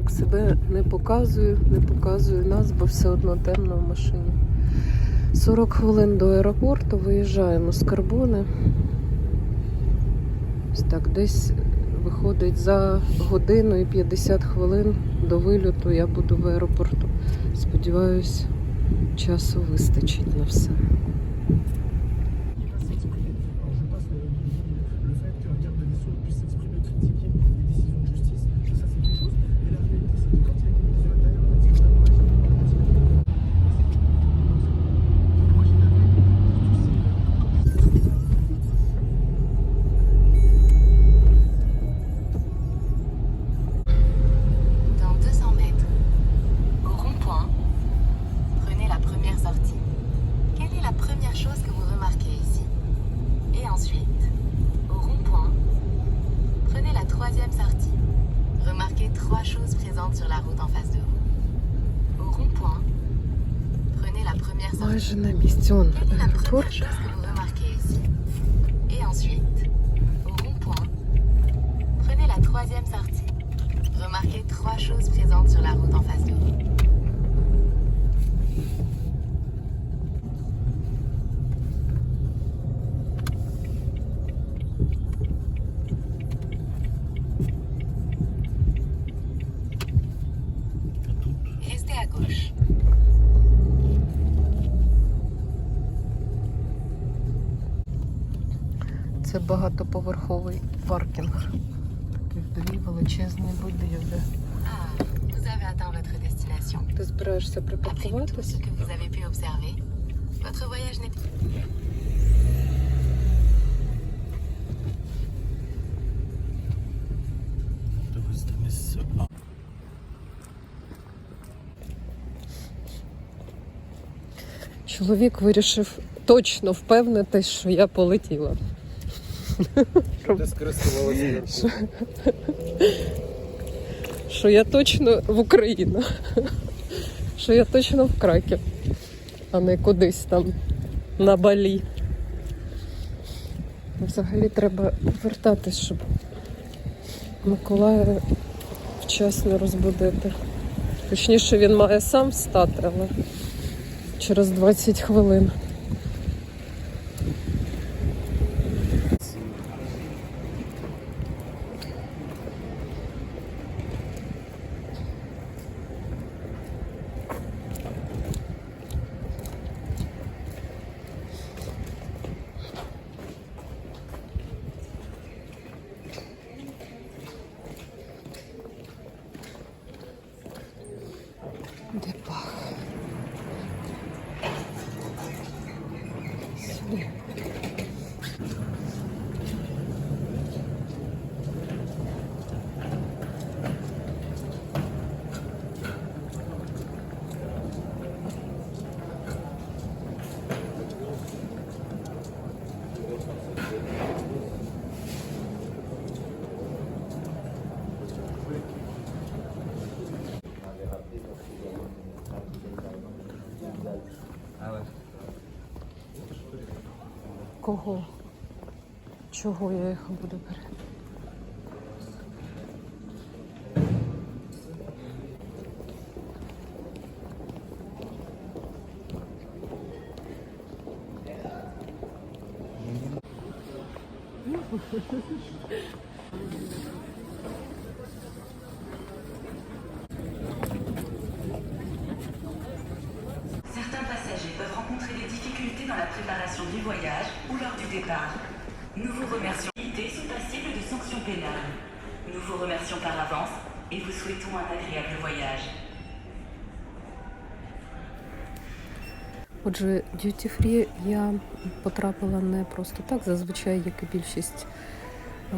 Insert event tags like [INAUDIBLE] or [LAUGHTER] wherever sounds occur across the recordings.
ранок. Себе не показую, не показую нас, бо все одно темно в машині. 40 хвилин до аеропорту, виїжджаємо з Карбони. Ось так, десь виходить за годину і 50 хвилин до вильоту я буду в аеропорту. Сподіваюсь, часу вистачить на все. Майже на місці. Он аеропорт. Це багатоповерховий паркінг. Таких дві величезні будівлі. Ти збираєшся n'est Чоловік вирішив точно впевнитись, що я полетіла. Ти скористувалася. Що я точно в Україну. Що я точно в Краків, а не кудись там на Балі. Взагалі треба вертатись, щоб Миколая вчасно розбудити. Точніше, він має сам встати, але через 20 хвилин. Dip. Кого? Чого я їх буду перед? Отже, Duty Free я потрапила не просто так. Зазвичай, як і більшість е,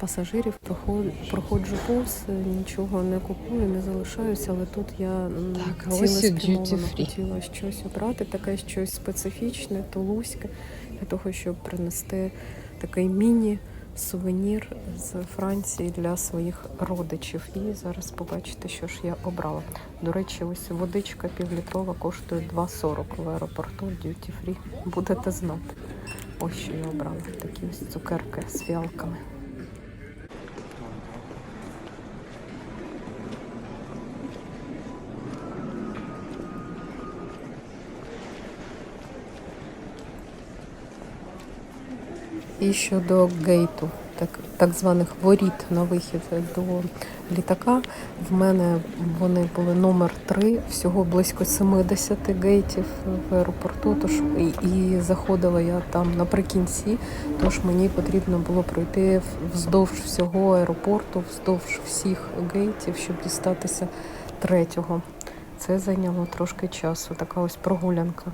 пасажирів, проход- проходжу повз, е, нічого не купую, не залишаюся, але тут я Так, цілеспрямовано хотіла щось обрати, таке щось специфічне, тулузьке, для того, щоб принести такий міні-сувенір з Франції для своїх родичів. І зараз побачите, що ж я обрала. До речі, ось водичка півлітрова коштує 2,40 в аеропорту Duty Free. Будете знати. Ось що я обрала. Такі ось цукерки з фіалками. І щодо гейту, так, так званих воріт на вихід до літака, в мене вони були номер 3, всього близько 70 гейтів в аеропорту. Тож і, і заходила я там наприкінці, тож мені потрібно було пройти вздовж всього аеропорту, вздовж всіх гейтів, щоб дістатися третього. Це зайняло трошки часу, така ось прогулянка.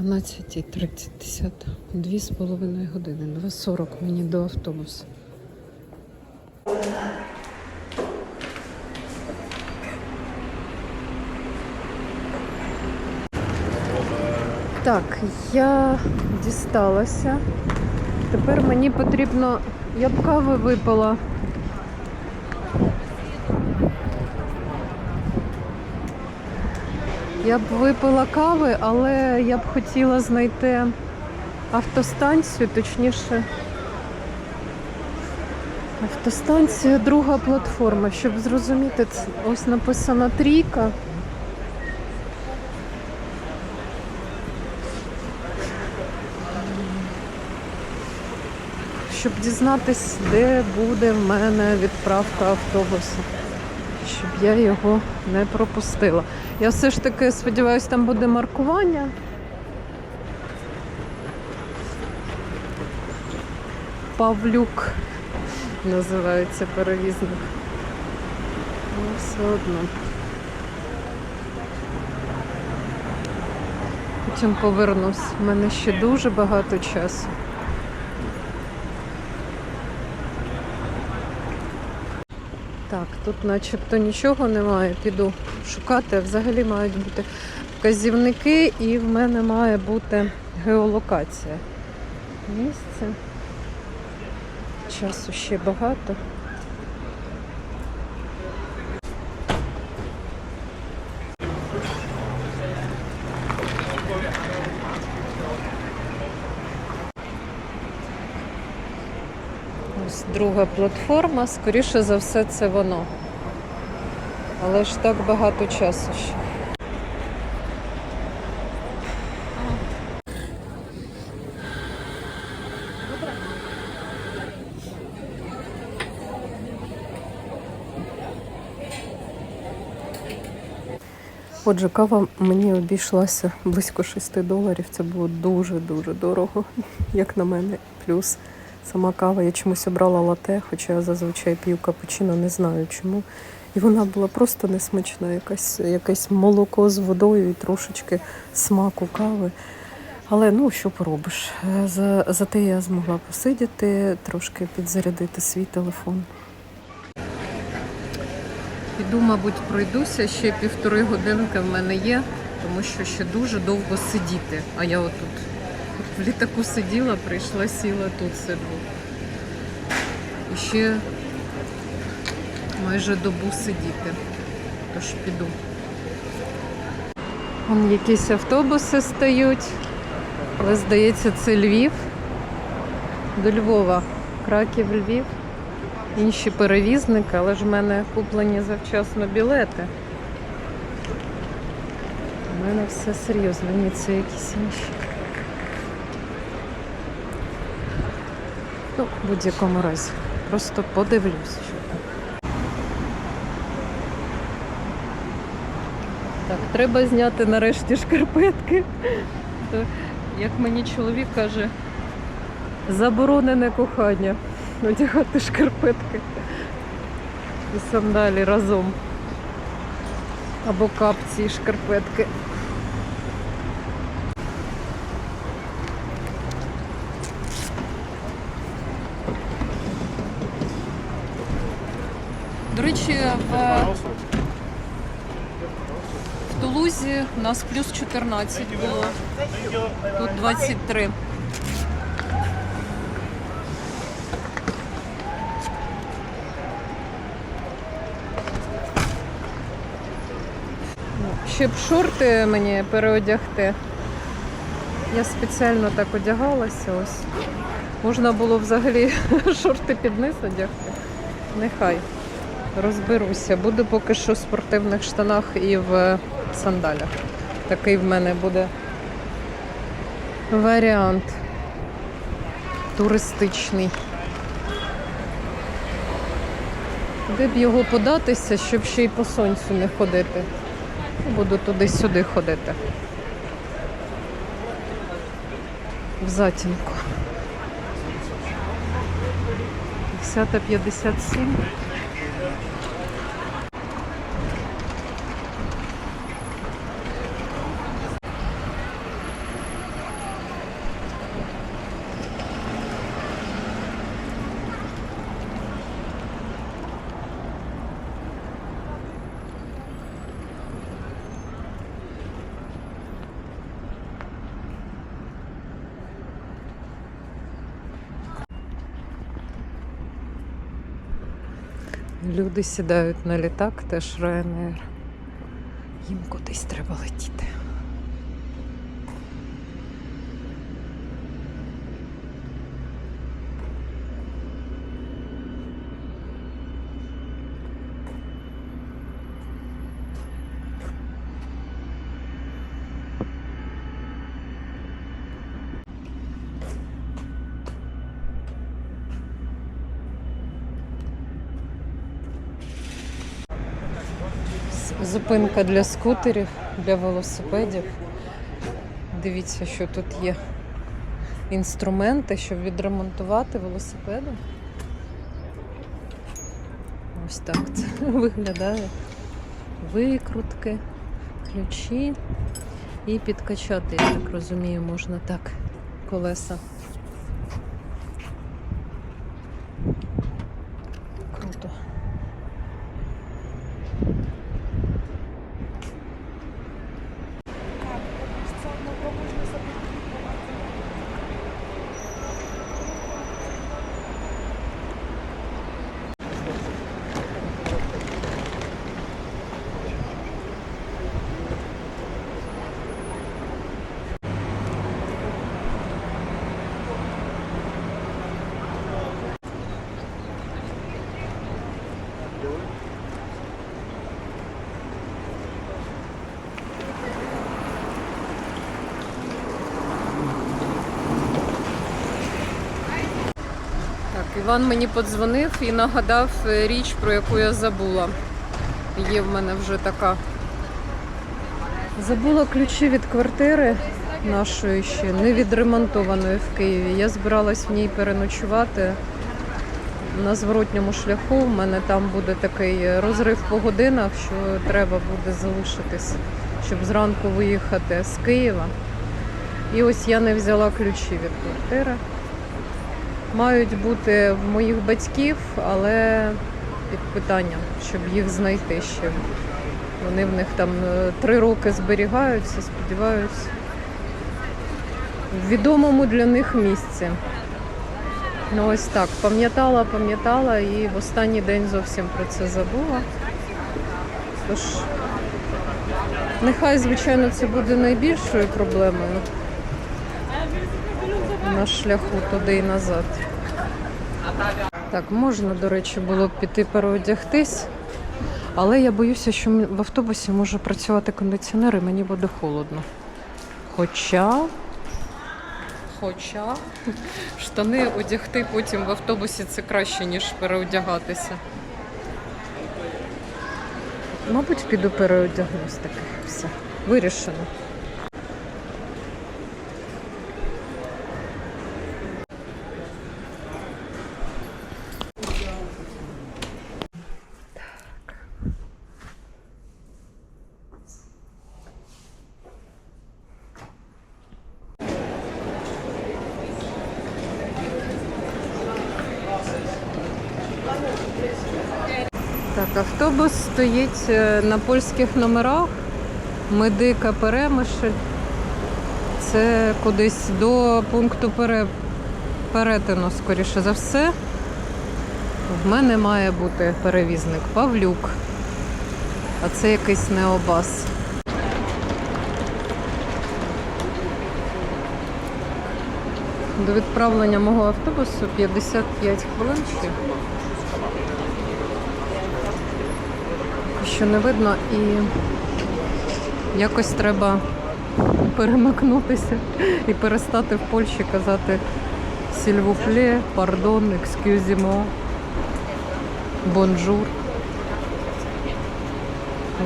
12.30, 2,5 години, 2.40 мені до автобуса. Так, я дісталася. Тепер мені потрібно... Я б кави випила Я б випила кави, але я б хотіла знайти автостанцію, точніше. Автостанція, друга платформа. Щоб зрозуміти, ось написана трійка. Щоб дізнатись, де буде в мене відправка автобуса щоб я його не пропустила. Я все ж таки сподіваюся, там буде маркування. Павлюк називається перевізник. Ну, все одно. Потім повернусь. У мене ще дуже багато часу. Так, тут начебто нічого немає. Піду шукати, взагалі мають бути вказівники, і в мене має бути геолокація. Місце. Часу ще багато. Ось друга платформа, скоріше за все, це воно. Але ж так багато часу ще. Отже, кава мені обійшлася близько 6 доларів. Це було дуже-дуже дорого, як на мене. Плюс сама кава, я чомусь обрала лате, хоча я зазвичай п'ю капучино, не знаю чому. І вона була просто несмачна, якась, якесь молоко з водою і трошечки смаку кави. Але ну що поробиш? За, зате я змогла посидіти, трошки підзарядити свій телефон. Піду, мабуть, пройдуся. Ще півтори годинки в мене є, тому що ще дуже довго сидіти. А я отут в літаку сиділа, прийшла, сіла, тут сиджу. І ще майже добу сидіти. Тож піду. Вон якісь автобуси стають, але здається, це Львів. До Львова. Краків, Львів інші перевізники, але ж в мене куплені завчасно білети. У мене все серйозно, ні, це якісь інші. Ну, в будь-якому разі. Просто подивлюсь. Так, треба зняти нарешті шкарпетки. Як мені чоловік каже, заборонене кохання [LAUGHS] одягати шкарпетки і сандалі разом. Або капці і шкарпетки. До речі, в, в Тулузі у нас плюс 14 було. Тут 23. Ще б шорти мені переодягти. Я спеціально так одягалася ось. Можна було взагалі [LAUGHS] шорти під низ одягти. Нехай розберуся. Буду поки що в спортивних штанах і в сандалях. Такий в мене буде варіант туристичний. Де б його податися, щоб ще й по сонцю не ходити. Буду туди-сюди ходити. В затінку. 10.57. Люди сідають на літак, теж Ryanair. Їм кудись треба летіти. Зупинка для скутерів, для велосипедів. Дивіться, що тут є інструменти, щоб відремонтувати велосипеди. Ось так це [LAUGHS] виглядає. Викрутки, ключі і підкачати, я так розумію, можна так колеса. Круто. Іван мені подзвонив і нагадав е, річ, про яку я забула. Є в мене вже така. Забула ключі від квартири нашої ще не відремонтованої в Києві. Я збиралась в ній переночувати на зворотньому шляху. У мене там буде такий розрив по годинах, що треба буде залишитись, щоб зранку виїхати з Києва. І ось я не взяла ключі від квартири. Мають бути в моїх батьків, але під питанням, щоб їх знайти ще. Вони в них там е, три роки зберігаються, сподіваюся, в відомому для них місці. Ну ось так, пам'ятала, пам'ятала і в останній день зовсім про це забула. Тож, нехай, звичайно, це буде найбільшою проблемою на шляху туди і назад. Так, можна, до речі, було б піти переодягтись, але я боюся, що в автобусі може працювати кондиціонер і мені буде холодно. Хоча. Хоча [LAUGHS] штани одягти потім в автобусі це краще, ніж переодягатися. Мабуть, піду переодягнусь таке. Все. Вирішено. Так, автобус стоїть е, на польських номерах. Медика Перемишль. Це кудись до пункту пере... перетину, скоріше за все. В мене має бути перевізник Павлюк. А це якийсь необас. До відправлення мого автобусу 55 хвилин ще. Що не видно і якось треба перемикнутися і перестати в Польщі казати сільвуфле, пардон, екскюзімо, бонжур.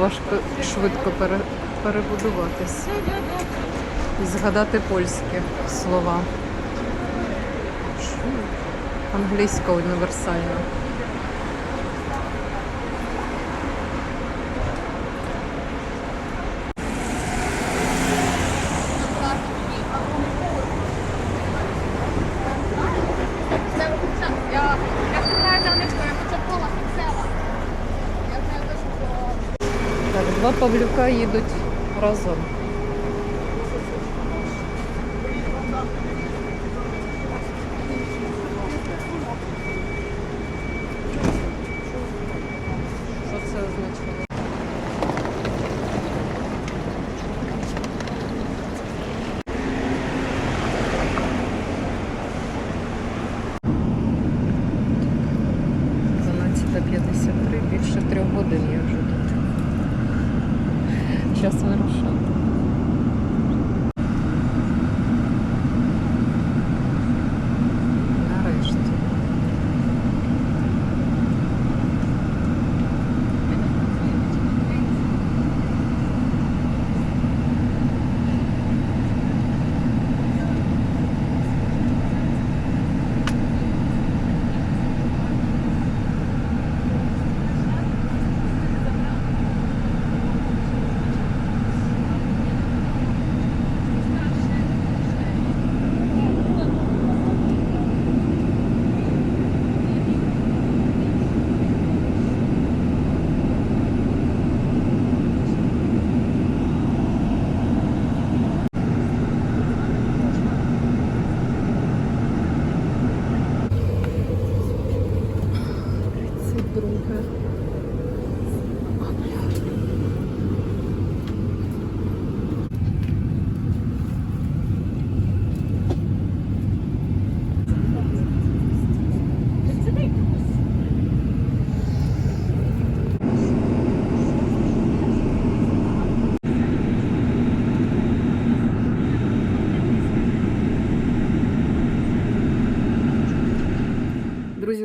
Важко швидко пере, перебудуватись і згадати польські слова. Англійська універсальна. Павлюка їдуть разом. Що це означає? Дванадцята 53, більше трьох годин я вже тут. Час вирушати.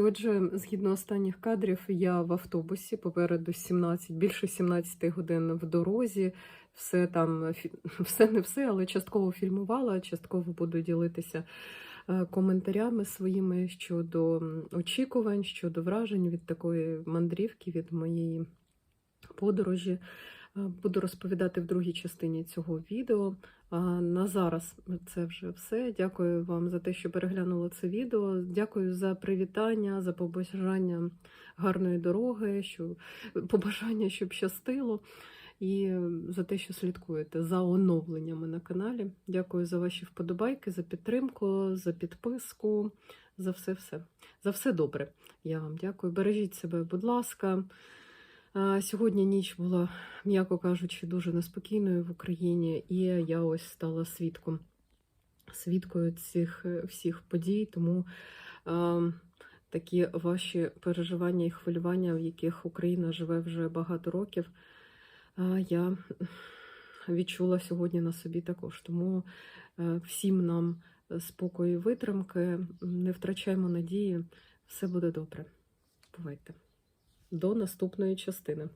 Отже, згідно останніх кадрів, я в автобусі попереду 17, більше 17 годин в дорозі. Все там, [LAUGHS] все не все, але частково фільмувала, частково буду ділитися е, коментарями своїми щодо очікувань, щодо вражень від такої мандрівки, від моєї подорожі. Е, Буду розповідати в другій частині цього відео. На зараз це вже все. Дякую вам за те, що переглянули це відео. Дякую за привітання, за побажання гарної дороги, що побажання, щоб щастило, і за те, що слідкуєте за оновленнями на каналі. Дякую за ваші вподобайки, за підтримку, за підписку, за все, все. За все добре. Я вам дякую. Бережіть себе, будь ласка. Сьогодні ніч була, м'яко кажучи, дуже неспокійною в Україні, і я ось стала свідком, свідкою цих е, всіх подій. Тому е, такі ваші переживання і хвилювання, в яких Україна живе вже багато років, е, я відчула сьогодні на собі також. Тому е, всім нам спокою і витримки, не втрачаймо надії, все буде добре. Бувайте. До наступної частини.